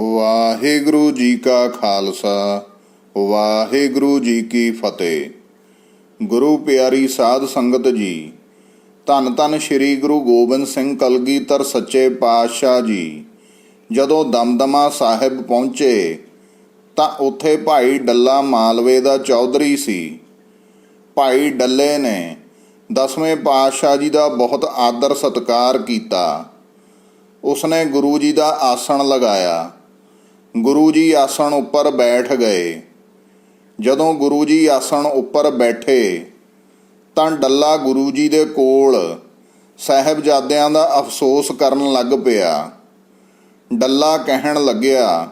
ਵਾਹਿਗੁਰੂ ਜੀ ਕਾ ਖਾਲਸਾ, ਵਾਹਿਗੁਰੂ ਜੀ ਕੀ ਫਤਿਹ। ਗੁਰੂ ਪਿਆਰੀ ਸਾਧ ਸੰਗਤ ਜੀ, ਧੰਨ ਧੰਨ ਸ੍ਰੀ ਗੁਰੂ ਗੋਬਿੰਦ ਸਿੰਘ ਕਲਗੀਧਰ ਸੱਚੇ ਪਾਤਸ਼ਾਹ ਜੀ। ਜਦੋਂ ਦਮਦਮਾ ਸਾਹਿਬ ਪਹੁੰਚੇ, ਤਾਂ ਉੱਥੇ ਭਾਈ ਡੱਲਾ ਮਾਲਵੇ ਦਾ ਚੌਧਰੀ ਸੀ। ਭਾਈ ਡੱਲੇ ਨੇ ਦਸਵੇਂ ਪਾਤਸ਼ਾਹ ਜੀ ਦਾ ਬਹੁਤ ਆਦਰ ਸਤਕਾਰ ਕੀਤਾ। ਉਸਨੇ ਗੁਰੂ ਜੀ ਦਾ ਆਸਣ ਲਗਾਇਆ। ਗੁਰੂ ਜੀ ਆਸਣ ਉੱਪਰ ਬੈਠ ਗਏ। ਜਦੋਂ ਗੁਰੂ ਜੀ ਆਸਣ ਉੱਪਰ ਬੈਠੇ, ਤਾਂ ਡੱਲਾ ਗੁਰੂ ਜੀ ਦੇ ਕੋਲ ਸਾਹਿਬਜ਼ਾਦਿਆਂ ਦਾ ਅਫਸੋਸ ਕਰਨ ਲੱਗ ਪਿਆ। ਡੱਲਾ ਕਹਿਣ ਲੱਗਿਆ,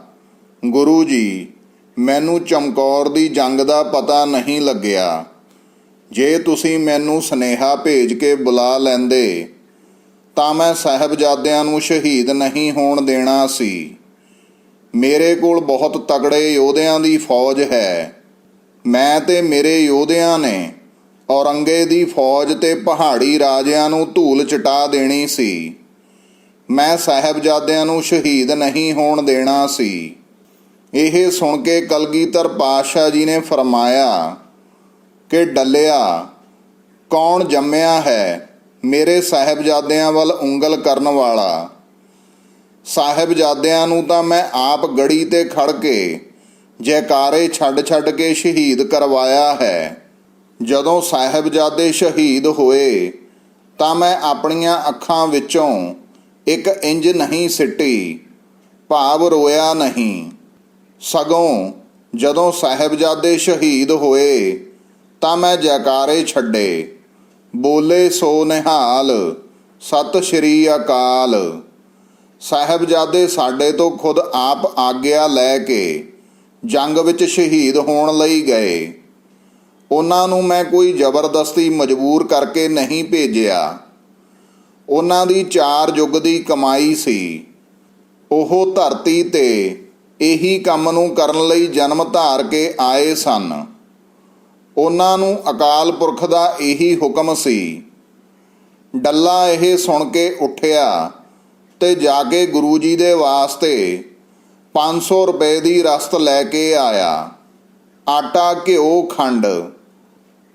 ਗੁਰੂ ਜੀ, ਮੈਨੂੰ ਚਮਕੌਰ ਦੀ ਜੰਗ ਦਾ ਪਤਾ ਨਹੀਂ ਲੱਗਿਆ। ਜੇ ਤੁਸੀਂ ਮੈਨੂੰ ਸਨੇਹਾ ਭੇਜ ਕੇ ਬੁਲਾ ਲੈਂਦੇ, ਤਾਂ ਮੈਂ ਸਾਹਿਬਜ਼ਾਦਿਆਂ ਨੂੰ ਸ਼ਹੀਦ ਨਹੀਂ ਹੋਣ ਦੇਣਾ ਸੀ। ਮੇਰੇ ਕੋਲ ਬਹੁਤ ਤਗੜੇ ਯੋਧਿਆਂ ਦੀ ਫੌਜ ਹੈ। ਮੈਂ ਤੇ ਮੇਰੇ ਯੋਧਿਆਂ ਨੇ ਔਰੰਗੇ ਦੀ ਫੌਜ ਤੇ ਪਹਾੜੀ ਰਾਜਿਆਂ ਨੂੰ ਧੂਲ ਚਟਾ ਦੇਣੀ ਸੀ। ਮੈਂ ਸਾਹਿਬਜ਼ਾਦਿਆਂ ਨੂੰ ਸ਼ਹੀਦ ਨਹੀਂ ਹੋਣ ਦੇਣਾ ਸੀ। ਇਹ ਸੁਣ ਕੇ ਕਲਗੀਧਰ ਪਾਤਸ਼ਾਹ ਜੀ ਨੇ ਫਰਮਾਇਆ ਕਿ, ਡੱਲਿਆ, ਕੌਣ ਜੰਮਿਆ ਹੈ ਮੇਰੇ ਸਾਹਿਬਜ਼ਾਦਿਆਂ ਵੱਲ ਉਂਗਲ ਕਰਨ ਵਾਲਾ? ਸਾਹਿਬਜ਼ਾਦਿਆਂ ਨੂੰ ਤਾਂ ਮੈਂ ਆਪ ਗੜੀ ਤੇ ਖੜ ਕੇ ਜੈਕਾਰੇ ਛੱਡ ਛੱਡ ਕੇ ਸ਼ਹੀਦ ਕਰਵਾਇਆ ਹੈ। ਜਦੋਂ ਸਾਹਿਬਜ਼ਾਦੇ ਸ਼ਹੀਦ ਹੋਏ, ਤਾਂ ਮੈਂ ਆਪਣੀਆਂ ਅੱਖਾਂ ਵਿੱਚੋਂ ਇੱਕ ਇੰਜ ਨਹੀਂ ਸਿੱਟੀ, ਭਾਵ ਰੋਇਆ ਨਹੀਂ। ਸਗੋਂ ਜਦੋਂ ਸਾਹਿਬਜ਼ਾਦੇ ਸ਼ਹੀਦ ਹੋਏ, ਤਾਂ ਮੈਂ ਜੈਕਾਰੇ ਛੱਡੇ, ਬੋਲੇ ਸੋ ਨਿਹਾਲ, ਸਤਿ ਸ਼੍ਰੀ ਅਕਾਲ। ਸਾਹਿਬਜ਼ਾਦੇ ਸਾਡੇ ਤੋਂ ਖੁਦ ਆਪ ਆਗਿਆ ਲੈ ਕੇ ਜੰਗ ਵਿੱਚ ਸ਼ਹੀਦ ਹੋਣ ਲਈ ਗਏ। ਉਹਨਾਂ ਨੂੰ ਮੈਂ ਕੋਈ ਜ਼ਬਰਦਸਤੀ ਮਜਬੂਰ ਕਰਕੇ ਨਹੀਂ ਭੇਜਿਆ। ਉਹਨਾਂ ਦੀ ਚਾਰ ਯੁੱਗ ਦੀ ਕਮਾਈ ਸੀ। ਉਹ ਧਰਤੀ ਤੇ ਇਹੀ ਕੰਮ ਨੂੰ ਕਰਨ ਲਈ ਜਨਮ ਧਾਰ ਕੇ ਆਏ ਸਨ। ਉਹਨਾਂ ਨੂੰ ਅਕਾਲ ਪੁਰਖ ਦਾ ਇਹੀ ਹੁਕਮ ਸੀ। ਡੱਲਾ ਇਹ ਸੁਣ ਕੇ ਉੱਠਿਆ ਤੇ ਜਾ ਕੇ ਗੁਰੂ ਜੀ ਦੇ ਵਾਸਤੇ 500 ਰੁਪਏ ਦੀ ਰਸਤ ਲੈ ਕੇ ਆਇਆ। ਆਟਾ, ਘਿਓ, ਖੰਡ,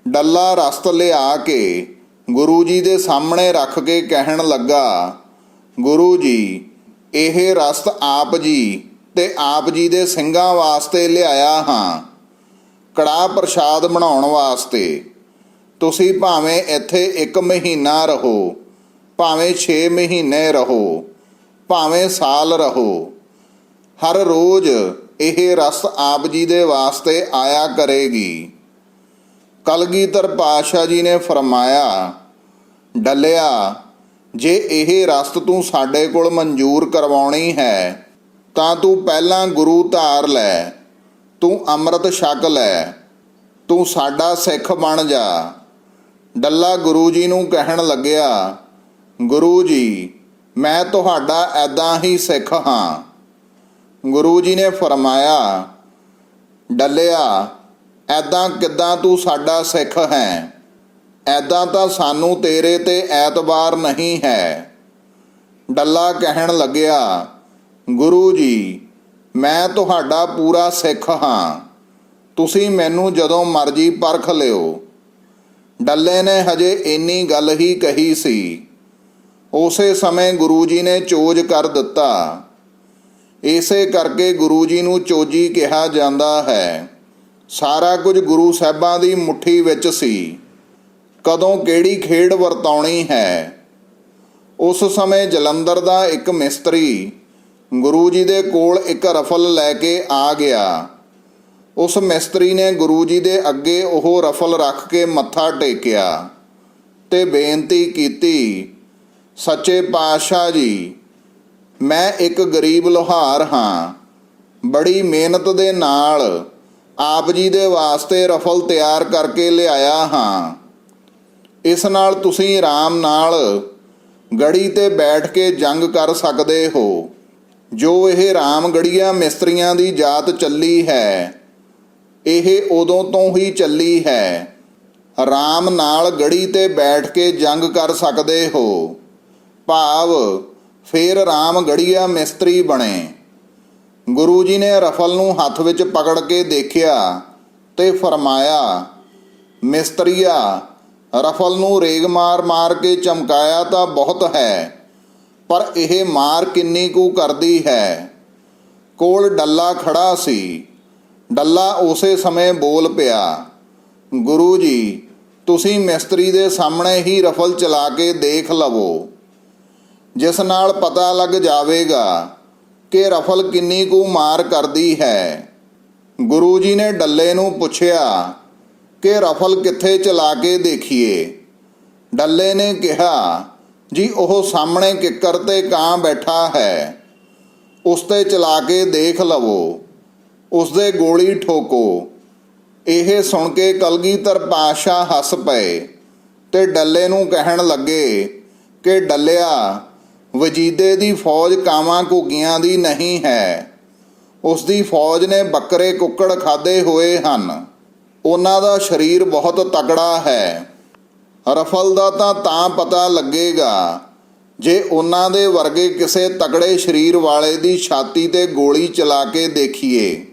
ਡੱਲਾ ਰਸਤ ਲਿਆ ਕੇ ਗੁਰੂ ਜੀ ਦੇ ਸਾਹਮਣੇ ਰੱਖ ਕੇ ਕਹਿਣ ਲੱਗਾ, ਗੁਰੂ ਜੀ, ਇਹ ਰਸਤ ਆਪ ਜੀ ਤੇ ਆਪ ਜੀ ਦੇ ਸਿੰਘਾਂ ਵਾਸਤੇ ਲਿਆਇਆ ਹਾਂ। ਕੜਾ ਪ੍ਰਸ਼ਾਦ ਬਣਾਉਣ ਵਾਸਤੇ। ਤੁਸੀਂ ਭਾਵੇਂ ਇੱਥੇ 1 ਮਹੀਨਾ ਰਹੋ, ਭਾਵੇਂ 6 ਮਹੀਨੇ ਰਹੋ। ਭਾਵੇਂ ਸਾਲ ਰਹੋ, ਹਰ ਰੋਜ਼ ਇਹ ਰਸ ਆਪ ਜੀ ਦੇ ਵਾਸਤੇ ਆਇਆ ਕਰੇਗੀ। ਕਲਗੀਧਰ ਪਾਤਸ਼ਾਹ ਜੀ ਨੇ ਫਰਮਾਇਆ, ਡੱਲਿਆ, ਜੇ ਇਹ ਰਸਤ ਤੂੰ ਸਾਡੇ ਕੋਲ ਮਨਜ਼ੂਰ ਕਰਵਾਉਣੀ ਹੈ, ਤਾਂ ਤੂੰ ਪਹਿਲਾਂ ਗੁਰੂ ਧਾਰ ਲੈ, ਤੂੰ ਅੰਮ੍ਰਿਤ ਛਕ ਲੈ, ਤੂੰ ਸਾਡਾ ਸਿੱਖ ਬਣ ਜਾ। ਡੱਲਾ ਗੁਰੂ ਜੀ ਨੂੰ ਕਹਿਣ ਲੱਗਿਆ, ਗੁਰੂ ਜੀ ਮੈਂ ਤੁਹਾਡਾ ਐਦਾਂ ਹੀ ਸਿੱਖ ਹਾਂ। ਗੁਰੂ ਜੀ ਨੇ ਫਰਮਾਇਆ, ਡੱਲਿਆ ਐਦਾਂ ਕਿੱਦਾਂ ਤੂੰ ਸਾਡਾ ਸਿੱਖ ਹੈ? ਐਦਾਂ ਤਾਂ ਸਾਨੂੰ ਤੇਰੇ ਤੇ ਐਤਬਾਰ ਨਹੀਂ ਹੈ। ਡੱਲਾ ਕਹਿਣ ਲੱਗਿਆ, ਗੁਰੂ ਜੀ, ਮੈਂ ਤੁਹਾਡਾ ਪੂਰਾ ਸਿੱਖ ਹਾਂ। ਤੁਸੀਂ ਮੈਨੂੰ ਜਦੋਂ ਮਰਜ਼ੀ ਪਰਖ ਲਿਓ। ਡੱਲੇ ਨੇ ਹਜੇ ਇੰਨੀ ਗੱਲ ਹੀ ਕਹੀ ਸੀ। ਉਸੇ ਸਮੇਂ ਗੁਰੂ ਜੀ ਨੇ ਚੋਜ ਕਰ ਦਿੱਤਾ। ਇਸੇ ਕਰਕੇ ਗੁਰੂ ਜੀ ਨੂੰ ਚੋਜੀ ਕਿਹਾ ਜਾਂਦਾ ਹੈ। ਸਾਰਾ ਕੁਝ ਗੁਰੂ ਸਾਹਿਬਾਂ ਦੀ ਮੁਠੀ ਵਿੱਚ ਸੀ। ਕਦੋਂ ਕਿਹੜੀ ਖੇਡ ਵਰਤਾਉਣੀ ਹੈ? ਉਸ ਸਮੇਂ ਜਲੰਧਰ ਦਾ ਇੱਕ ਮਿਸਤਰੀ ਗੁਰੂ ਜੀ ਦੇ ਕੋਲ ਇੱਕ ਰਫਲ ਲੈ ਕੇ ਆ ਗਿਆ। ਉਸ ਮਿਸਤਰੀ ਨੇ ਗੁਰੂ ਜੀ ਦੇ ਅੱਗੇ ਉਹ ਰਫਲ ਰੱਖ ਕੇ ਮੱਥਾ ਟੇਕਿਆ ਤੇ ਬੇਨਤੀ ਕੀਤੀ ਸੱਚੇ ਪਾਤਸ਼ਾਹ ਜੀ, ਮੈਂ ਇੱਕ ਗਰੀਬ ਲੋਹਾਰ ਹਾਂ। ਬੜੀ ਮਿਹਨਤ ਦੇ ਨਾਲ ਆਪ ਜੀ ਦੇ ਵਾਸਤੇ ਰਫਲ ਤਿਆਰ ਕਰਕੇ ਲਿਆਇਆ ਹਾਂ। ਇਸ ਨਾਲ ਤੁਸੀਂ ਆਰਾਮ ਨਾਲ ਗੜੀ ਤੇ ਬੈਠ ਕੇ ਜੰਗ ਕਰ ਸਕਦੇ ਹੋ। ਜੋ ਇਹ ਰਾਮਗੜੀਆਂ ਮਿਸਤਰੀਆਂ ਦੀ ਜਾਤ ਚੱਲੀ ਹੈ, ਇਹ ਉਦੋਂ ਤੋਂ ਹੀ ਚੱਲੀ ਹੈ। ਰਾਮ ਨਾਲ ਗੜੀ ਤੇ ਬੈਠ ਕੇ ਜੰਗ ਕਰ ਸਕਦੇ ਹੋ। ਭਾਵ, ਫੇਰ ਰਾਮ ਗੜੀਆ ਮਿਸਤਰੀ ਬਣੇ। ਗੁਰੂ ਜੀ ਨੇ ਰਫਲ ਨੂੰ ਹੱਥ ਵਿੱਚ ਪਕੜ ਕੇ ਦੇਖਿਆ ਤੇ ਫਰਮਾਇਆ, ਮਿਸਤਰੀਆ, ਰਫਲ ਨੂੰ ਰੇਗ ਮਾਰ ਮਾਰ ਕੇ ਚਮਕਾਇਆ ਤਾਂ ਬਹੁਤ ਹੈ, ਪਰ ਇਹ ਮਾਰ ਕਿੰਨੀ ਕੁ ਕਰਦੀ ਹੈ? ਕੋਲ ਡੱਲਾ ਖੜਾ ਸੀ। ਡੱਲਾ ਉਸੇ ਸਮੇਂ ਬੋਲ ਪਿਆ, ਗੁਰੂ ਜੀ, ਤੁਸੀਂ ਮਿਸਤਰੀ ਦੇ ਸਾਹਮਣੇ ਹੀ ਰਫਲ ਚਲਾ ਕੇ ਦੇਖ ਲਵੋ। ਜਿਸ ਨਾਲ ਪਤਾ ਲੱਗ ਜਾਵੇਗਾ ਕਿ ਰਫਲ ਕਿੰਨੀ ਕੁ ਮਾਰ ਕਰਦੀ ਹੈ। ਗੁਰੂ ਜੀ ਨੇ ਡੱਲੇ ਨੂੰ ਪੁੱਛਿਆ ਕਿ ਰਫਲ ਕਿੱਥੇ ਚਲਾ ਕੇ ਦੇਖੀਏ। ਡੱਲੇ ਨੇ ਕਿਹਾ, ਜੀ, ਉਹ ਸਾਹਮਣੇ ਕਿੱਕਰ ਤੇ ਕਾਂ ਬੈਠਾ ਹੈ। ਉਸ ਤੇ ਚਲਾ ਕੇ ਦੇਖ ਲਵੋ। ਉਸ ਦੇ ਗੋਲੀ ਠੋਕੋ। ਇਹ ਸੁਣ ਕੇ ਕਲਗੀਧਰ ਪਾਸ਼ਾ ਹੱਸ ਪਏ ਤੇ ਡੱਲੇ ਨੂੰ ਕਹਿਣ ਲੱਗੇ ਕਿ, ਡੱਲਿਆ ਵਜੀਦੇ ਦੀ ਫੌਜ ਕਾਵਾਂ ਘੁੱਗੀਆਂ ਦੀ ਨਹੀਂ ਹੈ। ਉਸ ਦੀ ਫੌਜ ਨੇ ਬੱਕਰੇ ਕੁੱਕੜ ਖਾਦੇ ਹੋਏ ਹਨ। ਉਹਨਾਂ ਦਾ ਸਰੀਰ ਬਹੁਤ ਤਕੜਾ ਹੈ। ਰਫਲ ਦਾ ਤਾਂ ਤਾਂ ਪਤਾ ਲੱਗੇਗਾ। ਜੇ ਉਹਨਾਂ ਦੇ ਵਰਗੇ ਕਿਸੇ ਤਕੜੇ ਸਰੀਰ ਵਾਲੇ ਦੀ ਛਾਤੀ ਤੇ ਗੋਲੀ ਚਲਾ ਕੇ ਦੇਖੀਏ,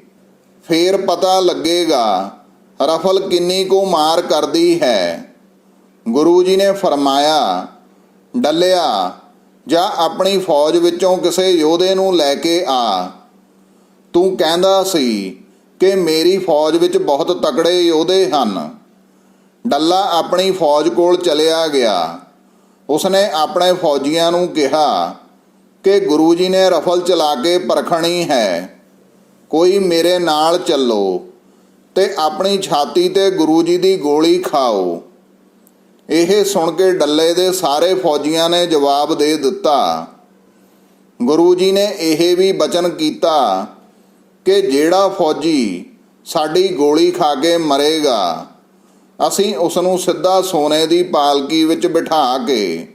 ਫੇਰ ਪਤਾ ਲੱਗੇਗਾ ਰਫਲ ਕਿੰਨੀ ਕੁ ਮਾਰ ਕਰਦੀ ਹੈ। ਗੁਰੂ ਜੀ ਨੇ ਫਰਮਾਇਆ, ਡੱਲਿਆ ਜਾਂ ਆਪਣੀ ਫੌਜ ਵਿੱਚੋਂ ਕਿਸੇ ਯੋਧੇ ਨੂੰ ਲੈ ਕੇ ਆ। ਤੂੰ ਕਹਿੰਦਾ ਸੀ ਕਿ ਮੇਰੀ ਫੌਜ ਵਿੱਚ ਬਹੁਤ ਤਕੜੇ ਯੋਧੇ ਹਨ। ਡੱਲਾ ਆਪਣੀ ਫੌਜ ਕੋਲ ਚਲਿਆ ਗਿਆ। ਉਸਨੇ ਆਪਣੇ ਫੌਜੀਆਂ ਨੂੰ ਕਿਹਾ ਕਿ ਗੁਰੂ ਜੀ ਨੇ ਰਫਲ ਚਲਾ ਕੇ ਪਰਖਣੀ ਹੈ। ਕੋਈ ਮੇਰੇ ਨਾਲ ਚੱਲੋ ਤੇ ਆਪਣੀ ਛਾਤੀ ਤੇ ਗੁਰੂ ਜੀ ਦੀ ਗੋਲੀ ਖਾਓ। ਇਹ ਸੁਣ ਕੇ ਡੱਲੇ ਦੇ ਸਾਰੇ ਫੌਜੀਆਂ ਨੇ ਜਵਾਬ ਦੇ ਦਿੱਤਾ। ਗੁਰੂ ਜੀ ਨੇ ਇਹ ਵੀ ਬਚਨ ਕੀਤਾ ਕਿ ਜਿਹੜਾ ਫੌਜੀ ਸਾਡੀ ਗੋਲੀ ਖਾ ਕੇ ਮਰੇਗਾ, ਅਸੀਂ ਉਸ ਨੂੰ ਸਿੱਧਾ ਸੋਨੇ ਦੀ ਪਾਲਕੀ ਵਿੱਚ ਬਿਠਾ ਕੇ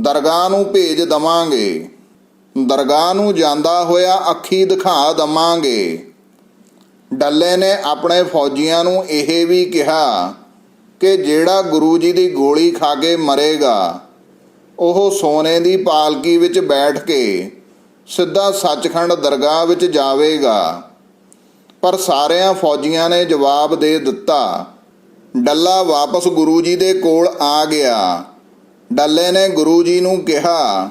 ਦਰਗਾਹ ਨੂੰ ਭੇਜ ਦਵਾਂਗੇ। ਦਰਗਾਹ ਨੂੰ ਜਾਂਦਾ ਹੋਇਆ ਅੱਖੀ ਦਿਖਾ ਦਵਾਂਗੇ। ਡੱਲੇ ਨੇ ਆਪਣੇ ਫੌਜੀਆਂ ਨੂੰ ਇਹ ਵੀ ਕਿਹਾ ਕਿ ਜਿਹੜਾ ਗੁਰੂ ਜੀ ਦੀ ਗੋਲੀ ਖਾ ਕੇ ਮਰੇਗਾ, ਉਹ ਸੋਨੇ ਦੀ ਪਾਲਕੀ ਵਿੱਚ ਬੈਠ ਕੇ ਸਿੱਧਾ ਸੱਚਖੰਡ ਦਰਗਾਹ ਵਿੱਚ ਜਾਵੇਗਾ। ਪਰ ਸਾਰਿਆਂ ਫੌਜੀਆਂ ਨੇ ਜਵਾਬ ਦੇ ਦਿੱਤਾ, ਡੱਲਾ ਵਾਪਸ ਗੁਰੂ ਜੀ ਦੇ ਕੋਲ ਆ ਗਿਆ। ਡੱਲੇ ਨੇ ਗੁਰੂ ਜੀ ਨੂੰ ਕਿਹਾ,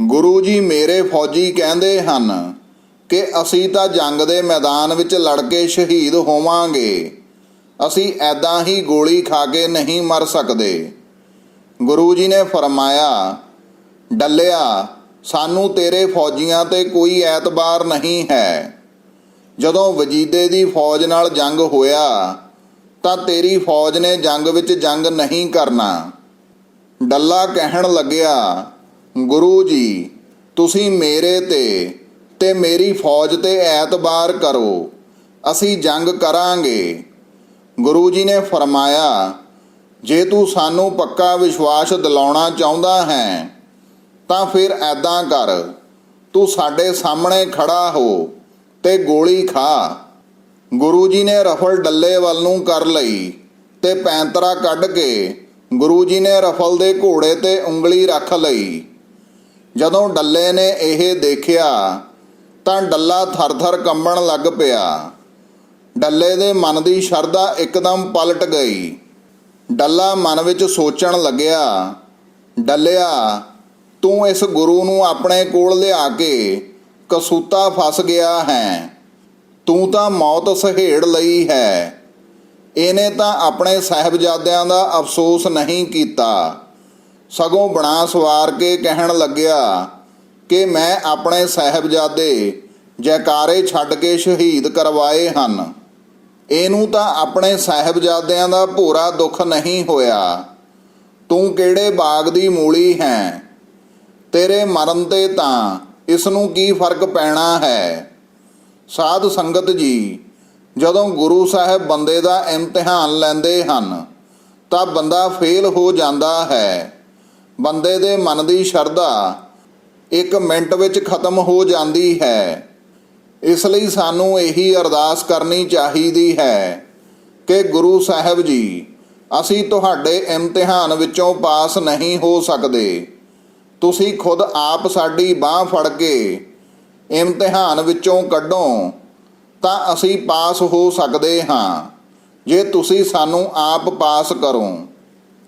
ਗੁਰੂ ਜੀ ਮੇਰੇ ਫੌਜੀ ਕਹਿੰਦੇ ਹਨ ਕਿ ਅਸੀਂ ਤਾਂ ਜੰਗ ਦੇ ਮੈਦਾਨ ਵਿੱਚ ਲੜ ਕੇ ਸ਼ਹੀਦ ਹੋਵਾਂਗੇ। ਅਸੀਂ ਐਦਾਂ ਹੀ ਗੋਲੀ ਖਾ ਕੇ ਨਹੀਂ ਮਰ ਸਕਦੇ। ਗੁਰੂ ਜੀ ਨੇ ਫਰਮਾਇਆ, ਡੱਲਿਆ, ਸਾਨੂੰ ਤੇਰੇ ਫੌਜੀਆਂ ਤੇ ਕੋਈ ਐਤਬਾਰ ਨਹੀਂ ਹੈ। ਜਦੋਂ ਵਜੀਦੇ ਦੀ ਫੌਜ ਨਾਲ ਜੰਗ ਹੋਇਆ, ਤਾਂ ਤੇਰੀ ਫੌਜ ਨੇ ਜੰਗ ਵਿੱਚ ਜੰਗ ਨਹੀਂ ਕਰਨਾ। ਡੱਲਾ ਕਹਿਣ ਲੱਗਿਆ, ਗੁਰੂ ਜੀ, ਤੁਸੀਂ ਮੇਰੇ ਤੇ ਤੇ ਮੇਰੀ ਫੌਜ ਤੇ ਐਤਬਾਰ ਕਰੋ। ਅਸੀਂ ਜੰਗ ਕਰਾਂਗੇ। ਗੁਰੂ ਜੀ ਨੇ ਫਰਮਾਇਆ, ਜੇ ਤੂੰ ਸਾਨੂੰ ਪੱਕਾ ਵਿਸ਼ਵਾਸ ਦਿਲਾਉਣਾ ਚਾਹੁੰਦਾ ਹੈ, ਤਾਂ ਫਿਰ ਐਦਾਂ ਕਰ, ਤੂੰ ਸਾਡੇ ਸਾਹਮਣੇ ਖੜਾ ਹੋ ਤੇ ਗੋਲੀ ਖਾ। ਗੁਰੂ ਜੀ ਨੇ ਰਫਲ ਡੱਲੇ ਵੱਲ ਨੂੰ ਕਰ ਲਈ ਤੇ ਪੈਂਤਰਾ ਕੱਢ ਕੇ ਗੁਰੂ ਜੀ ਨੇ ਰਫਲ ਦੇ ਘੋੜੇ ਤੇ ਉਂਗਲੀ ਰੱਖ ਲਈ। ਜਦੋਂ ਡੱਲੇ ਨੇ ਇਹ ਦੇਖਿਆ, ਤਾਂ ਡੱਲਾ ਥਰ-ਥਰ ਕੰਬਣ ਲੱਗ ਪਿਆ। ਡੱਲੇ ਦੇ ਮਨ ਦੀ ਸ਼ਰਧਾ ਇੱਕਦਮ ਪਲਟ ਗਈ। ਡੱਲਾ ਮਨ ਵਿੱਚ ਸੋਚਣ ਲੱਗਿਆ, ਡੱਲਿਆ, ਤੂੰ ਇਸ ਗੁਰੂ ਨੂੰ ਆਪਣੇ ਕੋਲ ਲਿਆ ਕੇ ਕਸੂਤਾ ਫਸ ਗਿਆ ਹੈ। ਤੂੰ ਤਾਂ ਮੌਤ ਸਹੇੜ ਲਈ ਹੈ। ਇਹਨੇ ਤਾਂ ਆਪਣੇ ਸਾਹਿਬਜ਼ਾਦਿਆਂ ਦਾ ਅਫਸੋਸ ਨਹੀਂ ਕੀਤਾ। ਸਗੋਂ ਬਣਾ ਸਵਾਰ ਕੇ ਕਹਿਣ ਲੱਗਿਆ ਕਿ ਮੈਂ ਆਪਣੇ ਸਾਹਿਬਜ਼ਾਦੇ ਜੈਕਾਰੇ ਛੱਡ ਕੇ ਸ਼ਹੀਦ ਕਰਵਾਏ ਹਨ। ਇਹਨੂੰ ਤਾਂ ਆਪਣੇ ਸਾਹਿਬਜ਼ਾਦਿਆਂ ਦਾ ਭੋਰਾ ਦੁੱਖ ਨਹੀਂ ਹੋਇਆ। ਤੂੰ ਕਿਹੜੇ ਬਾਗ ਦੀ ਮੂਲੀ ਹੈ? ਤੇਰੇ ਮਰਨ ਤੇ ਤਾਂ ਇਸ ਨੂੰ ਕੀ ਫ਼ਰਕ ਪੈਣਾ ਹੈ? ਸਾਧ ਸੰਗਤ ਜੀ, ਜਦੋਂ ਗੁਰੂ ਸਾਹਿਬ ਬੰਦੇ ਦਾ ਇਮਤਿਹਾਨ ਲੈਂਦੇ ਹਨ, ਤਾਂ ਬੰਦਾ ਫੇਲ ਹੋ ਜਾਂਦਾ ਹੈ। ਬੰਦੇ ਦੇ ਮਨ ਦੀ ਸ਼ਰਧਾ ਇੱਕ ਮਿੰਟ ਵਿੱਚ ਖਤਮ ਹੋ ਜਾਂਦੀ ਹੈ। ਇਸ ਲਈ ਸਾਨੂੰ ਇਹੀ ਅਰਦਾਸ ਕਰਨੀ ਚਾਹੀਦੀ ਹੈ ਕਿ ਗੁਰੂ ਸਾਹਿਬ ਜੀ, ਅਸੀਂ ਤੁਹਾਡੇ ਇਮਤਿਹਾਨ ਵਿੱਚੋਂ ਪਾਸ ਨਹੀਂ ਹੋ ਸਕਦੇ। ਤੁਸੀਂ ਖੁਦ ਆਪ ਸਾਡੀ ਬਾਹ ਫੜ ਕੇ ਇਮਤਿਹਾਨ ਵਿੱਚੋਂ ਕੱਢੋ, ਤਾਂ ਅਸੀਂ ਪਾਸ ਹੋ ਸਕਦੇ ਹਾਂ। ਜੇ ਤੁਸੀਂ ਸਾਨੂੰ ਆਪ ਪਾਸ ਕਰੋ,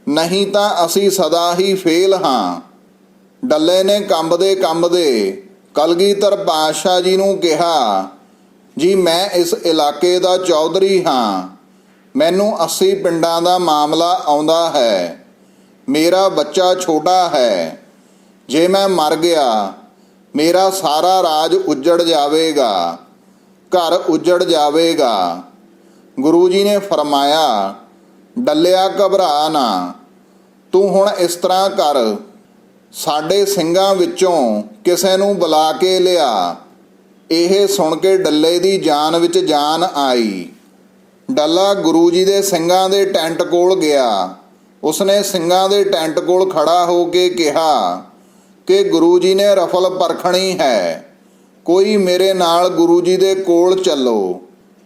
ਨਹੀਂ ਤਾਂ ਅਸੀਂ ਸਦਾ ਹੀ ਫੇਲ ਹਾਂ। ਡੱਲੇ ਨੇ ਕੰਬਦੇ ਕੰਬਦੇ ਕਲਗੀਧਰ ਪਾਤਸ਼ਾਹ ਜੀ ਨੂੰ ਕਿਹਾ, ਜੀ, ਮੈਂ ਇਸ ਇਲਾਕੇ ਦਾ ਚੌਧਰੀ ਹਾਂ। ਮੈਨੂੰ 80 ਪਿੰਡਾਂ ਦਾ ਮਾਮਲਾ ਆਉਂਦਾ ਹੈ। ਮੇਰਾ ਬੱਚਾ ਛੋਟਾ ਹੈ। ਜੇ ਮੈਂ ਮਰ ਗਿਆ, ਮੇਰਾ ਸਾਰਾ ਰਾਜ ਉੱਜੜ ਜਾਵੇਗਾ। ਘਰ ਉੱਜੜ ਜਾਵੇਗਾ। ਗੁਰੂ ਜੀ ਨੇ ਫਰਮਾਇਆ, ਡੱਲਿਆ ਘਬਰਾ ਨਾ। ਤੂੰ ਹੁਣ ਇਸ ਤਰ੍ਹਾਂ ਕਰ। ਸਾਡੇ ਸਿੰਘਾਂ ਵਿੱਚੋਂ ਕਿਸੇ ਨੂੰ ਬੁਲਾ ਕੇ ਲਿਆ। ਇਹ ਸੁਣ ਕੇ ਡੱਲੇ ਦੀ ਜਾਨ ਵਿੱਚ ਜਾਨ ਆਈ। ਡੱਲਾ ਗੁਰੂ ਜੀ ਦੇ ਸਿੰਘਾਂ ਦੇ ਟੈਂਟ ਕੋਲ ਗਿਆ। ਉਸਨੇ ਸਿੰਘਾਂ ਦੇ ਟੈਂਟ ਕੋਲ ਖੜਾ ਹੋ ਕੇ ਕਿਹਾ ਕਿ ਗੁਰੂ ਜੀ ਨੇ ਰਫਲ ਪਰਖਣੀ ਹੈ। ਕੋਈ ਮੇਰੇ ਨਾਲ ਗੁਰੂ ਜੀ ਦੇ ਕੋਲ ਚੱਲੋ।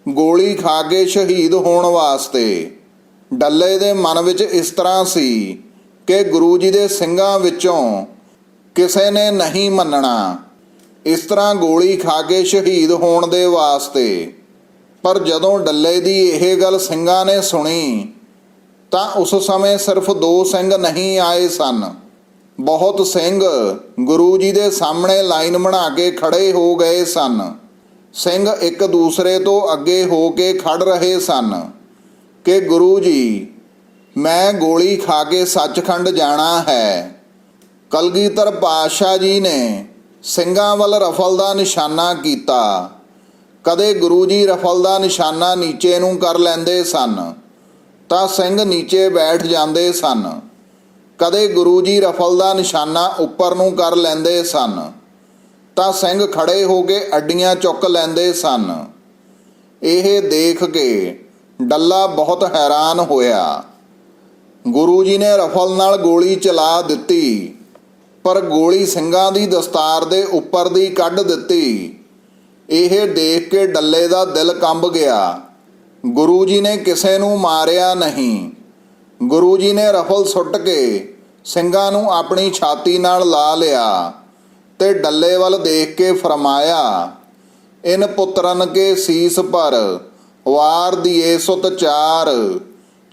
ਗੋਲੀ ਖਾ ਕੇ ਸ਼ਹੀਦ ਹੋਣ ਵਾਸਤੇ। ਡੱਲੇ ਦੇ ਮਨ ਵਿੱਚ ਇਸ ਤਰ੍ਹਾਂ ਸੀ ਕਿ ਗੁਰੂ ਜੀ ਦੇ ਸਿੰਘਾਂ ਵਿੱਚੋਂ ਕਿਸੇ ਨੇ ਨਹੀਂ ਮੰਨਣਾ। ਇਸ ਤਰ੍ਹਾਂ ਗੋਲੀ ਖਾ ਕੇ ਸ਼ਹੀਦ ਹੋਣ ਦੇ ਵਾਸਤੇ। ਪਰ ਜਦੋਂ ਡੱਲੇ ਦੀ ਇਹ ਗੱਲ ਸਿੰਘਾਂ ਨੇ ਸੁਣੀ, ਤਾਂ ਉਸ ਸਮੇਂ ਸਿਰਫ ਦੋ ਸਿੰਘ ਨਹੀਂ ਆਏ ਸਨ। ਬਹੁਤ ਸਿੰਘ ਗੁਰੂ ਜੀ ਦੇ ਸਾਹਮਣੇ ਲਾਈਨ ਬਣਾ ਕੇ ਖੜੇ ਹੋ ਗਏ ਸਨ। ਸਿੰਘ ਇੱਕ ਦੂਸਰੇ ਤੋਂ ਅੱਗੇ ਹੋ ਕੇ ਖੜ ਰਹੇ ਸਨ ਕਿ ਗੁਰੂ ਜੀ ਮੈਂ ਗੋਲੀ ਖਾ ਕੇ ਸੱਚਖੰਡ ਜਾਣਾ ਹੈ। ਕਲਗੀਧਰ ਪਾਤਸ਼ਾਹ ਜੀ ਨੇ ਸਿੰਘਾਂ ਵੱਲ ਰਫਲ ਦਾ ਨਿਸ਼ਾਨਾ ਕੀਤਾ। ਕਦੇ ਗੁਰੂ ਜੀ ਰਫਲ ਦਾ ਨਿਸ਼ਾਨਾ ਨੀਚੇ ਨੂੰ ਕਰ ਲੈਂਦੇ ਸਨ, ਤਾਂ ਸਿੰਘ ਨੀਚੇ ਬੈਠ ਜਾਂਦੇ ਸਨ। ਕਦੇ ਗੁਰੂ ਜੀ ਰਫਲ ਦਾ ਨਿਸ਼ਾਨਾ ਉੱਪਰ ਨੂੰ ਕਰ ਲੈਂਦੇ ਸਨ, ਤਾਂ ਸਿੰਘ ਖੜੇ ਹੋ ਕੇ ਅੱਡੀਆਂ ਚੁੱਕ ਲੈਂਦੇ ਸਨ। ਇਹ ਦੇਖ ਕੇ ਡੱਲਾ ਬਹੁਤ ਹੈਰਾਨ ਹੋਇਆ। ਗੁਰੂ ਜੀ ਨੇ ਰਫਲ ਨਾਲ ਗੋਲੀ ਚਲਾ ਦਿੱਤੀ, ਪਰ ਗੋਲੀ ਸਿੰਘਾਂ ਦੀ ਦਸਤਾਰ ਦੇ ਉੱਪਰ ਦੀ ਕੱਢ ਦਿੱਤੀ। ਇਹ ਦੇਖ ਕੇ ਡੱਲੇ ਦਾ ਦਿਲ ਕੰਬ ਗਿਆ। ਗੁਰੂ ਜੀ ਨੇ ਕਿਸੇ ਨੂੰ ਮਾਰਿਆ ਨਹੀਂ। ਗੁਰੂ ਜੀ ਨੇ ਰਫਲ ਸੁੱਟ ਕੇ ਸਿੰਘਾਂ ਨੂੰ ਆਪਣੀ ਛਾਤੀ ਨਾਲ ਲਾ ਲਿਆ ਤੇ ਡੱਲੇ ਵੱਲ ਦੇਖ ਕੇ ਫਰਮਾਇਆ, ਇਨ ਪੁੱਤਰਨ ਕੇ ਸੀਸ ਪਰ, ਵਾਰ ਦੀਏ ਸੁਤ ਚਾਰ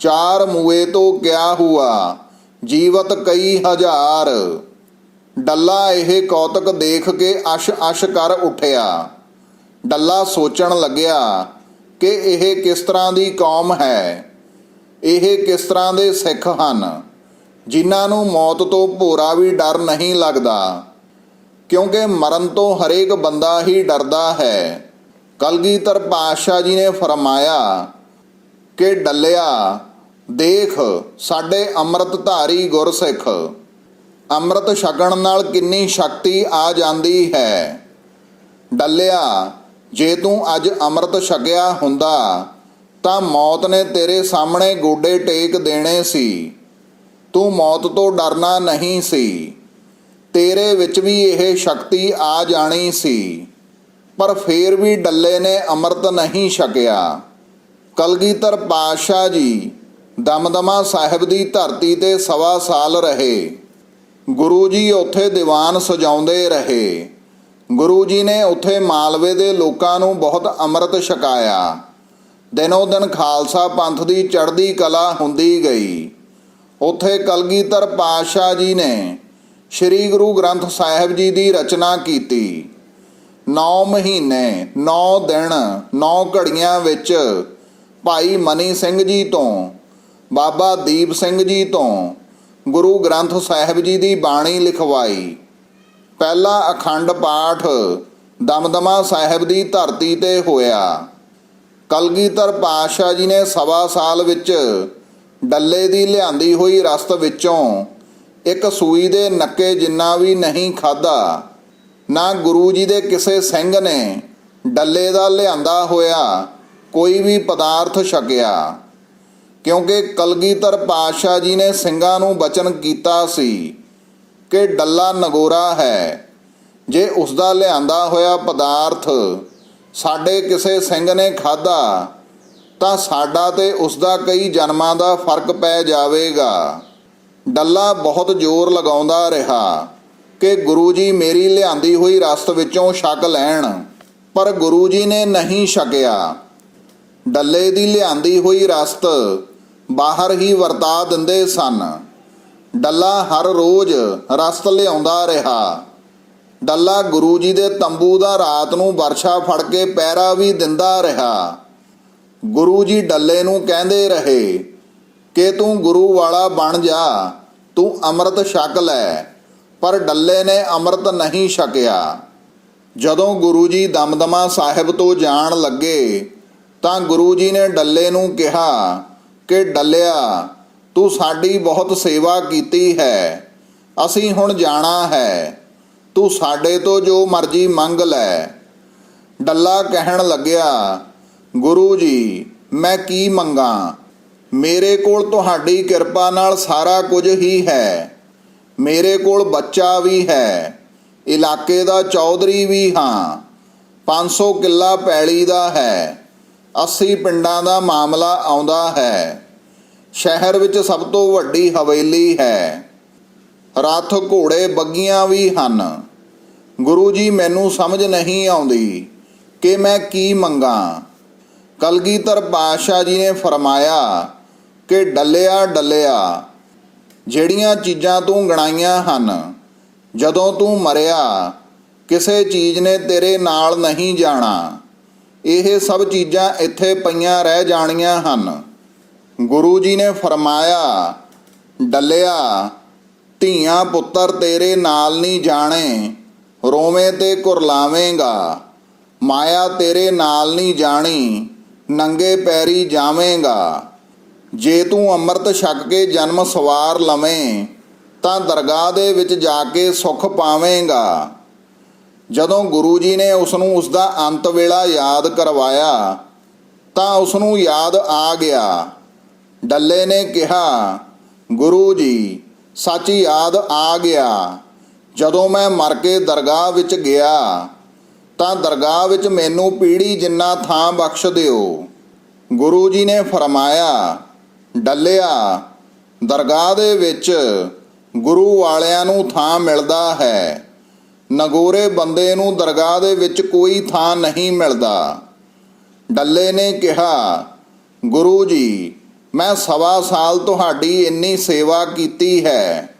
ਚਾਰ ਮੁਏ ਤੋਂ ਕਿਆ ਹੁਆ? ਜੀਵਤ ਕਈ ਹਜ਼ਾਰ। ਡੱਲਾ ਇਹ ਕੌਤਕ ਦੇਖ ਕੇ ਅਸ਼ ਅਸ਼ ਕਰ ਉੱਠਿਆ। ਡੱਲਾ ਸੋਚਣ ਲੱਗਿਆ ਕਿ ਇਹ ਕਿਸ ਤਰ੍ਹਾਂ ਦੀ ਕੌਮ ਹੈ? ਇਹ ਕਿਸ ਤਰ੍ਹਾਂ ਦੇ ਸਿੱਖ ਹਨ? ਜਿਨ੍ਹਾਂ ਨੂੰ ਮੌਤ ਤੋਂ ਭੋਰਾ ਵੀ ਡਰ ਨਹੀਂ ਲੱਗਦਾ। ਕਿਉਂਕਿ ਮਰਨ ਤੋਂ ਹਰੇਕ ਬੰਦਾ ਹੀ ਡਰਦਾ ਹੈ। ਕਲਗੀਧਰ ਪਾਤਸ਼ਾਹ ਜੀ ਨੇ ਫਰਮਾਇਆ ਕਿ ਡੱਲਿਆ ਦੇਖ, ਸਾਡੇ ਅੰਮ੍ਰਿਤ ਧਾਰੀ ਗੁਰਸਿੱਖ, ਅੰਮ੍ਰਿਤ ਛਕਣ ਨਾਲ ਕਿੰਨੀ ਸ਼ਕਤੀ ਆ ਜਾਂਦੀ ਹੈ। ਡੱਲਿਆ, ਜੇ ਤੂੰ ਅੱਜ ਅੰਮ੍ਰਿਤ ਛਕਿਆ ਹੁੰਦਾ, ਤਾਂ ਮੌਤ ਨੇ ਤੇਰੇ ਸਾਹਮਣੇ ਗੋਡੇ ਟੇਕ ਦੇਣੇ ਸੀ। ਤੂੰ ਮੌਤ ਤੋਂ ਡਰਨਾ ਨਹੀਂ ਸੀ। ਤੇਰੇ ਵਿੱਚ ਵੀ ਇਹ ਸ਼ਕਤੀ ਆ ਜਾਣੀ ਸੀ। ਪਰ ਫੇਰ ਵੀ ਡੱਲੇ ਨੇ ਅੰਮ੍ਰਿਤ ਨਹੀਂ ਛਕਿਆ। ਕਲਗੀਧਰ ਪਾਤਸ਼ਾਹ ਜੀ ਦਮਦਮਾ ਸਾਹਿਬ ਦੀ ਧਰਤੀ ਤੇ ਸਵਾ ਸਾਲ ਰਹੇ। ਗੁਰੂ ਜੀ ਉੱਥੇ ਦੀਵਾਨ ਸਜਾਉਂਦੇ ਰਹੇ। ਗੁਰੂ ਜੀ ਨੇ ਉੱਥੇ ਮਾਲਵੇ ਦੇ ਲੋਕਾਂ ਨੂੰ ਬਹੁਤ ਅੰਮ੍ਰਿਤ ਛਕਾਇਆ। ਦਿਨੋ ਦਿਨ ਖਾਲਸਾ ਪੰਥ ਦੀ ਚੜ੍ਹਦੀ ਕਲਾ ਹੁੰਦੀ ਗਈ। ਉੱਥੇ ਕਲਗੀਧਰ ਪਾਤਸ਼ਾਹ ਜੀ ਨੇ ਸ੍ਰੀ ਗੁਰੂ ਗ੍ਰੰਥ ਸਾਹਿਬ ਜੀ ਦੀ ਰਚਨਾ ਕੀਤੀ। 9 ਮਹੀਨੇ 9 ਦਿਨ 9 ਘੜੀਆਂ ਵਿੱਚ ਭਾਈ ਮਨੀ ਸਿੰਘ ਜੀ ਤੋਂ ਬਾਬਾ ਦੀਪ ਸਿੰਘ ਜੀ ਤੋਂ ਗੁਰੂ ਗ੍ਰੰਥ ਸਾਹਿਬ ਜੀ ਦੀ ਬਾਣੀ ਲਿਖਵਾਈ। ਪਹਿਲਾ ਅਖੰਡ ਪਾਠ ਦਮਦਮਾ ਸਾਹਿਬ ਦੀ ਧਰਤੀ ਤੇ ਹੋਇਆ। ਕਲਗੀਧਰ ਪਾਤਸ਼ਾਹ ਜੀ ਨੇ ਸਵਾ ਸਾਲ ਵਿੱਚ ਡੱਲੇ ਦੀ ਲਿਆਂਦੀ ਹੋਈ ਰਸਤ ਵਿੱਚੋਂ ਇੱਕ ਸੂਈ ਦੇ ਨੱਕੇ ਜਿੰਨਾ ਵੀ ਨਹੀਂ ਖਾਦਾ ਨਾ ਗੁਰੂ ਜੀ ਦੇ ਕਿਸੇ ਸਿੰਘ ਨੇ ਡੱਲੇ ਦਾ ਲਿਆਂਦਾ ਹੋਇਆ ਕੋਈ ਵੀ ਪਦਾਰਥ ਛਕਿਆ। ਕਿਉਂਕਿ ਕਲਗੀਧਰ ਪਾਤਸ਼ਾਹ ਜੀ ਨੇ ਸਿੰਘਾਂ ਨੂੰ ਬਚਨ ਕੀਤਾ ਸੀ ਕਿ ਡੱਲਾ ਨਗੋਰਾ ਹੈ। ਜੇ ਉਸ ਦਾ ਲਿਆਂਦਾ ਹੋਇਆ ਪਦਾਰਥ ਸਾਡੇ ਕਿਸੇ ਸਿੰਘ ਨੇ ਖਾਦਾ ਤਾਂ ਸਾਡਾ ਤੇ ਉਸ ਦਾ ਕਈ ਜਨਮਾਂ ਦਾ ਫ਼ਰਕ ਪੈ ਜਾਵੇਗਾ। ਡੱਲਾ ਬਹੁਤ ਜ਼ੋਰ ਲਗਾਉਂਦਾ ਰਿਹਾ ਕਿ ਗੁਰੂ ਜੀ ਮੇਰੀ ਲਿਆਂਦੀ ਹੋਈ ਰਸਤ ਵਿੱਚੋਂ ਛਕ ਲੈਣ, ਪਰ ਗੁਰੂ ਜੀ ਨੇ ਨਹੀਂ ਛਕਿਆ। ਡੱਲੇ ਦੀ ਲਿਆਂਦੀ ਹੋਈ ਰਸਤ ਬਾਹਰ ਹੀ ਵਰਤਾ ਦਿੰਦੇ ਸਨ। ਡੱਲਾ ਹਰ ਰੋਜ਼ ਰਸਤ ਲਿਆਉਂਦਾ ਰਿਹਾ। ਡੱਲਾ ਗੁਰੂ ਜੀ ਦੇ ਤੰਬੂ ਦਾ ਰਾਤ ਨੂੰ ਵਰਸ਼ਾ ਫੜ ਕੇ ਪਹਿਰਾ ਵੀ ਦਿੰਦਾ ਰਿਹਾ। ਗੁਰੂ ਜੀ ਡੱਲੇ ਨੂੰ ਕਹਿੰਦੇ ਰਹੇ, ਕਿ ਤੂੰ ਗੁਰੂ ਵਾਲਾ ਬਣ ਜਾ, ਤੂੰ ਅੰਮ੍ਰਿਤ ਛਕ ਲੈ। ਪਰ ਡੱਲੇ ਨੇ ਅੰਮ੍ਰਿਤ ਨਹੀਂ ਛਕਿਆ। ਜਦੋਂ ਗੁਰੂ ਜੀ ਦਮਦਮਾ ਸਾਹਿਬ ਤੋਂ ਜਾਣ ਲੱਗੇ, ਤਾਂ ਗੁਰੂ ਜੀ ਨੇ ਡੱਲੇ ਨੂੰ ਕਿਹਾ ਕਿ ਡੱਲਿਆ, ਤੂੰ ਸਾਡੀ ਬਹੁਤ ਸੇਵਾ ਕੀਤੀ ਹੈ, ਅਸੀਂ ਹੁਣ ਜਾਣਾ ਹੈ, ਤੂੰ ਸਾਡੇ ਤੋਂ ਜੋ ਮਰਜ਼ੀ ਮੰਗ ਲੈ। ਡੱਲਾ ਕਹਿਣ ਲੱਗਿਆ, ਗੁਰੂ ਜੀ, ਮੈਂ ਕੀ ਮੰਗਾ? ਮੇਰੇ ਕੋਲ ਤੁਹਾਡੀ ਕਿਰਪਾ ਨਾਲ ਸਾਰਾ ਕੁਝ ਹੀ ਹੈ। ਮੇਰੇ ਕੋਲ ਬੱਚਾ ਵੀ ਹੈ, ਇਲਾਕੇ ਦਾ ਚੌਧਰੀ ਵੀ ਹਾਂ 500 ਕਿੱਲਾ ਪੈਲੀ ਦਾ ਹੈ। 80 ਪਿੰਡਾਂ ਦਾ ਮਾਮਲਾ ਆਉਂਦਾ ਹੈ। ਸ਼ਹਿਰ ਵਿੱਚ ਸਭ ਤੋਂ ਵੱਡੀ ਹਵੇਲੀ ਹੈ। ਰੱਥ ਘੋੜੇ ਬੱਗੀਆਂ ਵੀ ਹਨ। ਗੁਰੂ ਜੀ, ਮੈਨੂੰ ਸਮਝ ਨਹੀਂ ਆਉਂਦੀ ਕਿ ਮੈਂ ਕੀ ਮੰਗਾ। ਕਲਗੀਧਰ ਪਾਤਸ਼ਾਹ ਜੀ ਨੇ ਫਰਮਾਇਆ ਕਿ ਡੱਲਿਆ ਡੱਲਿਆ, ਜਿਹੜੀਆਂ ਚੀਜ਼ਾਂ ਤੂੰ ਗਣਾਈਆਂ ਹਨ, ਜਦੋਂ ਤੂੰ ਮਰਿਆ, ਕਿਸੇ ਚੀਜ਼ ਨੇ ਤੇਰੇ ਨਾਲ ਨਹੀਂ ਜਾਣਾ। ਇਹ ਸਭ ਚੀਜ਼ਾਂ ਇੱਥੇ ਪਈਆਂ ਰਹਿ ਜਾਣੀਆਂ ਹਨ। ਗੁਰੂ ਜੀ ਨੇ ਫਰਮਾਇਆ, ਡੱਲਿਆ, ਧੀਆਂ ਪੁੱਤਰ ਤੇਰੇ ਨਾਲ ਨਹੀਂ ਜਾਣੇ, ਰੋਵੇਂ ਤੇ ਕੁਰਲਾਵੇਂਗਾ। ਮਾਇਆ ਤੇਰੇ ਨਾਲ ਨਹੀਂ ਜਾਣੀ, ਨੰਗੇ ਪੈਰੀ ਜਾਵੇਂਗਾ। ਜੇ ਤੂੰ ਅੰਮ੍ਰਿਤ ਛਕ ਕੇ ਜਨਮ ਸਵਾਰ ਲਵੇਂ, ਤਾਂ ਦਰਗਾਹ ਦੇ ਵਿੱਚ ਜਾ ਕੇ ਸੁਖ ਪਾਵੇਂਗਾ। ਜਦੋਂ ਗੁਰੂ ਜੀ ਨੇ ਉਸ ਨੂੰ ਉਸ ਦਾ ਅੰਤ ਵੇਲਾ ਯਾਦ ਕਰਵਾਇਆ, ਤਾਂ ਉਸ ਨੂੰ ਯਾਦ ਆ ਗਿਆ। ਡੱਲੇ ਨੇ ਕਿਹਾ, ਗੁਰੂ ਜੀ, ਸੱਚ ਯਾਦ ਆ ਗਿਆ। ਜਦੋਂ ਮੈਂ ਮਰ ਕੇ ਦਰਗਾਹ ਵਿੱਚ ਗਿਆ, ਤਾਂ ਦਰਗਾਹ ਵਿੱਚ ਮੈਨੂੰ ਪੀੜੀ ਜਿੰਨਾ ਥਾਂ ਬਖਸ਼ ਦਿਓ। ਗੁਰੂ ਜੀ ਨੇ ਫਰਮਾਇਆ, ਡੱਲਿਆ, ਦਰਗਾਹ ਦੇ ਵਿੱਚ ਗੁਰੂ ਵਾਲਿਆਂ ਨੂੰ ਥਾਂ ਮਿਲਦਾ ਹੈ। ਨਗੋਰੇ ਬੰਦੇ ਨੂੰ ਦਰਗਾਹ ਦੇ ਵਿੱਚ ਕੋਈ ਥਾਂ ਨਹੀਂ ਮਿਲਦਾ। ਡੱਲੇ ਨੇ ਕਿਹਾ, ਗੁਰੂ ਜੀ, ਮੈਂ ਸਵਾ ਸਾਲ ਤੁਹਾਡੀ ਇੰਨੀ ਸੇਵਾ ਕੀਤੀ ਹੈ।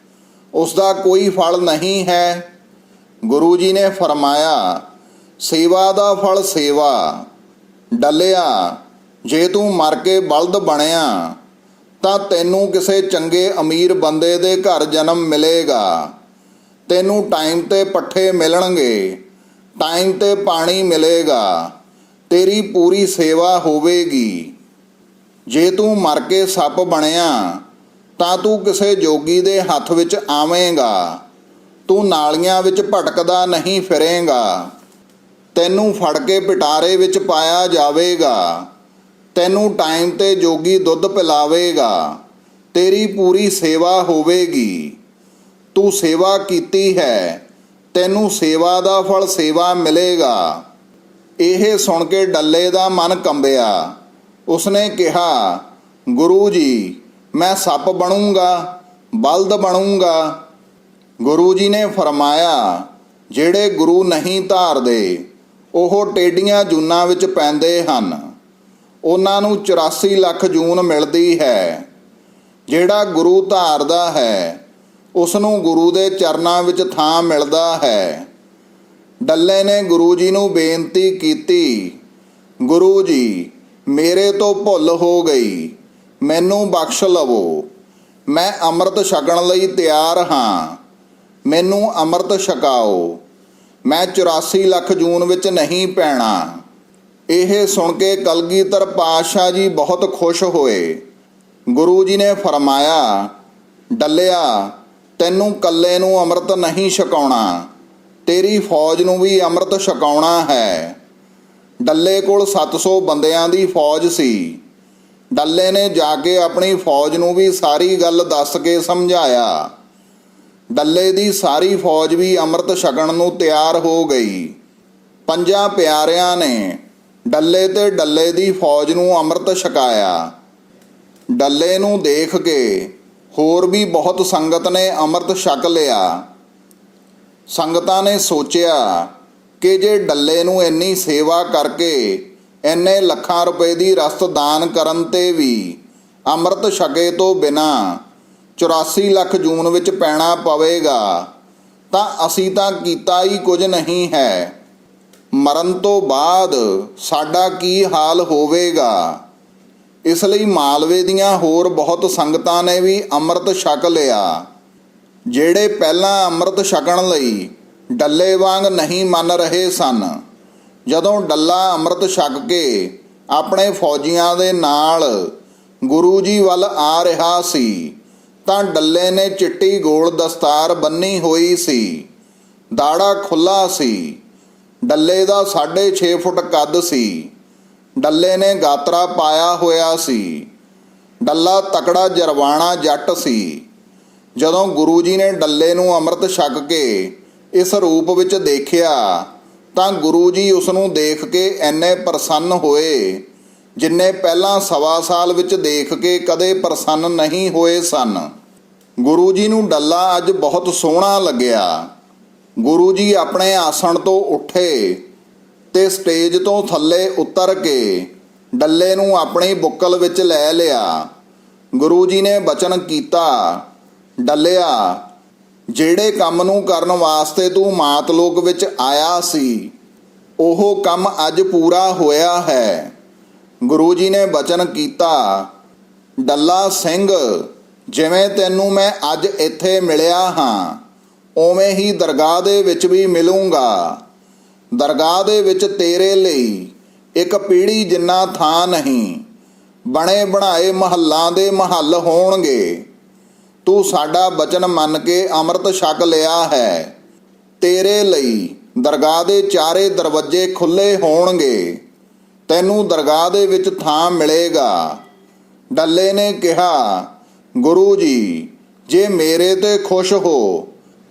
ਉਸ ਦਾ ਕੋਈ ਫਲ ਨਹੀਂ ਹੈ। ਗੁਰੂ ਜੀ ਨੇ ਫਰਮਾਇਆ, ਸੇਵਾ ਦਾ ਫਲ ਸੇਵਾ। ਡੱਲਿਆ, ਜੇ ਤੂੰ ਮਰ ਕੇ ਬਲਦ ਬਣਿਆ, ਤਾਂ ਤੈਨੂੰ ਕਿਸੇ ਚੰਗੇ ਅਮੀਰ ਬੰਦੇ ਦੇ ਘਰ ਜਨਮ ਮਿਲੇਗਾ। ਤੈਨੂੰ ਟਾਈਮ ਤੇ ਪੱਠੇ ਮਿਲਣਗੇ, ਟਾਈਮ ਤੇ ਪਾਣੀ ਮਿਲੇਗਾ, ਤੇਰੀ ਪੂਰੀ ਸੇਵਾ ਹੋਵੇਗੀ। ਜੇ ਤੂੰ ਮਰ ਕੇ ਸੱਪ ਬਣਿਆ, ਤਾਂ ਤੂੰ ਕਿਸੇ ਜੋਗੀ ਦੇ ਹੱਥ ਵਿੱਚ ਆਵੇਂਗਾ। ਤੂੰ ਨਾਲੀਆਂ ਵਿੱਚ ਭਟਕਦਾ ਨਹੀਂ ਫਿਰੇਂਗਾ। ਤੈਨੂੰ ਫੜ ਕੇ ਪਿਟਾਰੇ ਵਿੱਚ ਪਾਇਆ ਜਾਵੇਗਾ। ਤੈਨੂੰ ਟਾਈਮ ਤੇ ਜੋਗੀ ਦੁੱਧ ਪਿਲਾਵੇਗਾ। ਤੇਰੀ ਪੂਰੀ ਸੇਵਾ ਹੋਵੇਗੀ। ਤੂੰ ਸੇਵਾ ਕੀਤੀ ਹੈ, ਤੈਨੂੰ ਸੇਵਾ ਦਾ ਫਲ ਸੇਵਾ ਮਿਲੇਗਾ। ਇਹ ਸੁਣ ਕੇ ਡੱਲੇ ਦਾ ਮਨ ਕੰਬਿਆ। ਉਸਨੇ ਕਿਹਾ, ਗੁਰੂ ਜੀ, ਮੈਂ ਸੱਪ ਬਣੂੰਗਾ, ਬਲਦ ਬਣੂੰਗਾ। ਗੁਰੂ ਜੀ ਨੇ ਫਰਮਾਇਆ, ਜਿਹੜੇ ਗੁਰੂ ਨਹੀਂ ਧਾਰਦੇ, ਉਹ ਟੇਡੀਆਂ ਜੂਨਾਂ ਵਿੱਚ ਪੈਂਦੇ ਹਨ। ਉਹਨਾਂ ਨੂੰ 84 ਲੱਖ ਜੂਨ ਮਿਲਦੀ ਹੈ। ਜਿਹੜਾ ਗੁਰੂ ਧਾਰਦਾ ਹੈ ਉਸ ਨੂੰ ਗੁਰੂ ਦੇ ਚਰਨਾਂ ਵਿੱਚ ਥਾਂ ਮਿਲਦਾ ਹੈ। ਡੱਲੇ ਨੇ ਗੁਰੂ ਜੀ ਨੂੰ ਬੇਨਤੀ ਕੀਤੀ, ਗੁਰੂ ਜੀ, ਮੇਰੇ ਤੋਂ ਭੁੱਲ ਹੋ ਗਈ, ਮੈਨੂੰ ਬਖਸ਼ ਲਵੋ। ਮੈਂ ਅੰਮ੍ਰਿਤ ਛਕਣ ਲਈ ਤਿਆਰ ਹਾਂ। ਮੈਨੂੰ ਅੰਮ੍ਰਿਤ ਛਕਾਓ। ਮੈਂ 84 ਲੱਖ ਜੂਨ ਵਿੱਚ ਨਹੀਂ ਪੈਣਾ। ਇਹ ਸੁਣ ਕੇ ਕਲਗੀਧਰ ਪਾਤਸ਼ਾਹ ਜੀ ਬਹੁਤ ਖੁਸ਼ ਹੋਏ। ਗੁਰੂ ਜੀ ਨੇ ਫਰਮਾਇਆ, ਡੱਲਿਆ ਤੈਨੂੰ ਕੱਲੇ ਨੂੰ ਅੰਮ੍ਰਿਤ ਨਹੀਂ ਛਕਾਉਣਾ। ਤੇਰੀ ਫੌਜ ਨੂੰ ਵੀ ਅੰਮ੍ਰਿਤ ਛਕਾਉਣਾ ਹੈ। ਡੱਲੇ ਕੋਲ 700 ਬੰਦਿਆਂ ਦੀ ਫੌਜ ਸੀ। ਡੱਲੇ ਨੇ ਜਾ ਕੇ ਆਪਣੀ ਫੌਜ ਨੂੰ ਵੀ ਸਾਰੀ ਗੱਲ ਦੱਸ ਕੇ ਸਮਝਾਇਆ। ਡੱਲੇ ਦੀ ਸਾਰੀ ਫੌਜ ਵੀ ਅੰਮ੍ਰਿਤ ਛਕਣ ਨੂੰ ਤਿਆਰ ਹੋ ਗਈ। ਪੰਜਾਂ ਪਿਆਰਿਆਂ ਨੇ ਡੱਲੇ ਤੇ ਡੱਲੇ ਦੀ ਫੌਜ ਨੂੰ ਅੰਮ੍ਰਿਤ ਛਕਾਇਆ। ਡੱਲੇ ਨੂੰ ਦੇਖ ਕੇ ਹੋਰ ਵੀ ਬਹੁਤ ਸੰਗਤ ਨੇ ਅੰਮ੍ਰਿਤ ਛਕ ਲਿਆ। ਸੰਗਤਾਂ ਨੇ ਸੋਚਿਆ ਕਿ ਜੇ ਡੱਲੇ ਨੂੰ ਇੰਨੀ ਸੇਵਾ ਕਰਕੇ ਇੰਨੇ ਲੱਖਾਂ ਰੁਪਏ ਦੀ ਰਸਤ ਦਾਨ ਕਰਨ ਤੇ ਵੀ ਅੰਮ੍ਰਿਤ ਛਕੇ ਤੋਂ ਬਿਨਾ 84 ਲੱਖ ਜੂਨ ਵਿੱਚ ਪੈਣਾ ਪਵੇਗਾ, ਤਾਂ ਅਸੀਂ ਤਾਂ ਕੀਤਾ ਹੀ ਕੁਝ ਨਹੀਂ ਹੈ। ਮਰਨ ਤੋਂ ਬਾਅਦ ਸਾਡਾ ਕੀ ਹਾਲ ਹੋਵੇਗਾ? ਇਸ ਲਈ ਮਾਲਵੇ ਦੀਆਂ ਹੋਰ ਬਹੁਤ ਸੰਗਤਾਂ ਨੇ ਵੀ ਅੰਮ੍ਰਿਤ ਛਕ ਲਿਆ। ਜਿਹੜੇ ਪਹਿਲਾਂ ਅੰਮ੍ਰਿਤ ਛਕਣ ਲਈ ਡੱਲੇ ਵਾਂਗ ਨਹੀਂ ਮੰਨ ਰਹੇ ਸਨ, ਜਦੋਂ ਡੱਲਾ ਅੰਮ੍ਰਿਤ ਛਕ ਕੇ ਆਪਣੇ ਫੌਜੀਆਂ ਦੇ ਨਾਲ ਗੁਰੂ ਜੀ ਵੱਲ ਆ ਰਿਹਾ ਸੀ, ਤਾਂ ਡੱਲੇ ਨੇ ਚਿੱਟੀ ਗੋਲ ਦਸਤਾਰ ਬੰਨੀ ਹੋਈ ਸੀ, ਦਾੜਾ ਖੁੱਲਾ ਸੀ, ਡੱਲੇ ਦਾ 6.5 ਫੁੱਟ ਕੱਦ ਸੀ। ਡੱਲੇ ਨੇ ਗਾਤਰਾ ਪਾਇਆ ਹੋਇਆ ਸੀ। ਡੱਲਾ ਤਕੜਾ ਜਰਵਾਣਾ ਜੱਟ ਸੀ। ਜਦੋਂ ਗੁਰੂ ਜੀ ਨੇ ਡੱਲੇ ਨੂੰ ਅੰਮ੍ਰਿਤ ਛਕ ਕੇ ਇਸ ਰੂਪ ਵਿੱਚ ਦੇਖਿਆ, ਤਾਂ ਗੁਰੂ ਜੀ ਉਸ ਨੂੰ ਦੇਖ ਕੇ ਐਨੇ ਪ੍ਰਸੰਨ ਹੋਏ, ਜਿੰਨੇ ਪਹਿਲਾਂ ਸਵਾ ਸਾਲ ਵਿੱਚ ਦੇਖ ਕੇ ਕਦੇ ਪ੍ਰਸੰਨ ਨਹੀਂ ਹੋਏ ਸਨ। ਗੁਰੂ ਜੀ ਨੂੰ ਡੱਲਾ ਅੱਜ ਬਹੁਤ ਸੋਹਣਾ ਲੱਗਿਆ। ਗੁਰੂ ਜੀ ਆਪਣੇ ਆਸਣ ਤੋਂ ਉੱਠੇ। ਤੇ ਸਟੇਜ ਤੋਂ ਥੱਲੇ ਉਤਰ ਕੇ ਡੱਲੇ ਨੂੰ ਆਪਣੀ ਬੁੱਕਲ ਵਿੱਚ ਲੈ ਲਿਆ। ਗੁਰੂ ਜੀ ਨੇ ਬਚਨ ਕੀਤਾ, ਡੱਲਿਆ, ਜਿਹੜੇ ਕੰਮ ਨੂੰ ਕਰਨ ਵਾਸਤੇ ਤੂੰ ਮਾਤ ਲੋਕ ਵਿੱਚ ਆਇਆ ਸੀ, ਉਹ ਕੰਮ ਅੱਜ ਪੂਰਾ ਹੋਇਆ ਹੈ। ਗੁਰੂ ਜੀ ਨੇ ਬਚਨ ਕੀਤਾ, ਡੱਲਾ ਸਿੰਘ, ਜਿਵੇਂ ਤੈਨੂੰ ਮੈਂ ਅੱਜ ਇੱਥੇ ਮਿਲਿਆ ਹਾਂ, ਉਵੇਂ ਹੀ ਦਰਗਾਹ ਦੇ ਵਿੱਚ ਵੀ ਮਿਲੂੰਗਾ। ਦਰਗਾਹ ਦੇ ਵਿੱਚ ਤੇਰੇ ਲਈ ਇੱਕ ਪੀੜੀ ਜਿੰਨਾ ਥਾਂ ਨਹੀਂ, ਬਣੇ ਬਣਾਏ ਮਹੱਲਾਂ ਦੇ ਮਹੱਲ ਹੋਣਗੇ। ਤੂੰ ਸਾਡਾ ਬਚਨ ਮੰਨ ਕੇ ਅੰਮ੍ਰਿਤ ਛਕ ਲਿਆ ਹੈ। ਤੇਰੇ ਲਈ ਦਰਗਾਹ ਦੇ ਚਾਰੇ ਦਰਵਾਜ਼ੇ ਖੁੱਲੇ ਹੋਣਗੇ। ਤੈਨੂੰ ਦਰਗਾਹ ਦੇ ਵਿੱਚ ਥਾਂ ਮਿਲੇਗਾ। ਡੱਲੇ ਨੇ ਕਿਹਾ, ਗੁਰੂ ਜੀ, ਜੇ ਮੇਰੇ ਤੇ ਖੁਸ਼ ਹੋ,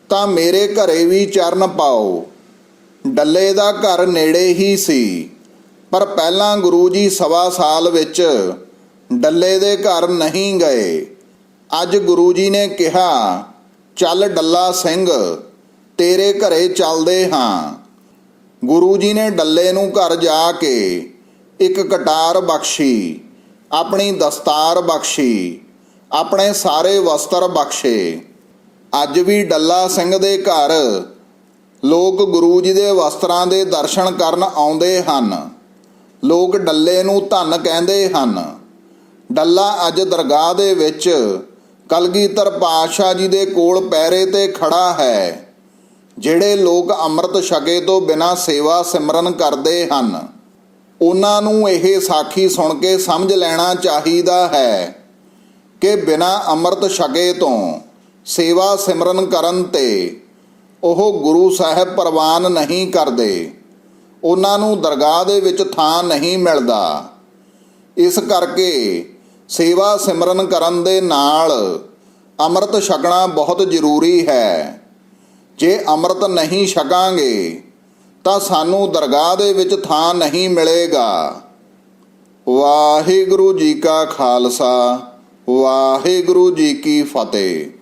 ਤਾਂ ਮੇਰੇ ਘਰੇ ਵੀ ਚਰਨ ਪਾਓ। ਡੱਲੇ ਦਾ ਘਰ ਨੇੜੇ ਹੀ ਸੀ। ਪਰ ਪਹਿਲਾਂ ਗੁਰੂ ਜੀ ਸਵਾ ਸਾਲ ਵਿੱਚ ਡੱਲੇ ਦੇ ਘਰ ਨਹੀਂ ਗਏ। ਅੱਜ ਗੁਰੂ ਜੀ ਨੇ ਕਿਹਾ, ਚੱਲ ਡੱਲਾ ਸਿੰਘ, ਤੇਰੇ ਘਰੇ ਚੱਲਦੇ ਹਾਂ। ਗੁਰੂ ਜੀ ਨੇ ਡੱਲੇ ਨੂੰ ਘਰ ਜਾ ਕੇ ਇੱਕ ਕਟਾਰ ਬਖਸ਼ੀ, ਆਪਣੀ ਦਸਤਾਰ ਬਖਸ਼ੀ, ਆਪਣੇ ਸਾਰੇ ਵਸਤਰ ਬਖਸ਼ੇ। ਅੱਜ ਵੀ ਡੱਲਾ ਸਿੰਘ ਦੇ ਘਰ ਲੋਕ ਗੁਰੂ ਜੀ ਦੇ ਵਸਤਰਾਂ ਦੇ ਦਰਸ਼ਨ ਕਰਨ ਆਉਂਦੇ ਹਨ। ਲੋਕ ਡੱਲੇ ਨੂੰ ਧਨ ਕਹਿੰਦੇ ਹਨ। ਡੱਲਾ ਅੱਜ ਦਰਗਾਹ ਦੇ ਵਿੱਚ ਕਲਗੀਧਰ ਪਾਤਸ਼ਾਹ ਜੀ ਦੇ ਕੋਲ ਪੈਰੇ ਤੇ ਖੜਾ ਹੈ, ਜਿਹੜੇ ਲੋਕ ਅੰਮ੍ਰਿਤ ਛਕੇ ਤੋਂ ਬਿਨਾਂ ਸੇਵਾ ਸਿਮਰਨ ਕਰਦੇ ਹਨ। ਉਹਨਾਂ ਨੂੰ ਇਹ ਸਾਖੀ ਸੁਣ ਕੇ ਸਮਝ ਲੈਣਾ ਚਾਹੀਦਾ ਹੈ ਕਿ ਬਿਨਾਂ ਅੰਮ੍ਰਿਤ ਛਕੇ ਤੋਂ ਸੇਵਾ ਸਿਮਰਨ ਕਰਨ ਤੇ ਉਹ ਗੁਰੂ ਸਾਹਿਬ ਪ੍ਰਵਾਨ ਨਹੀਂ ਕਰਦੇ। ਉਹਨਾਂ ਨੂੰ ਦਰਗਾਹ ਦੇ ਵਿੱਚ ਥਾਂ ਨਹੀਂ ਮਿਲਦਾ। ਇਸ ਕਰਕੇ ਸੇਵਾ ਸਿਮਰਨ ਕਰਨ ਦੇ ਨਾਲ ਅੰਮ੍ਰਿਤ ਛਕਣਾ ਬਹੁਤ ਜ਼ਰੂਰੀ ਹੈ। ਜੇ ਅੰਮ੍ਰਿਤ ਨਹੀਂ ਛਕਾਂਗੇ, ਤਾਂ ਸਾਨੂੰ ਦਰਗਾਹ ਦੇ ਵਿੱਚ ਥਾਂ ਨਹੀਂ ਮਿਲੇਗਾ। ਵਾਹਿਗੁਰੂ ਜੀ ਕਾ ਖਾਲਸਾ, ਵਾਹਿਗੁਰੂ ਜੀ ਕੀ ਫਤਿਹ।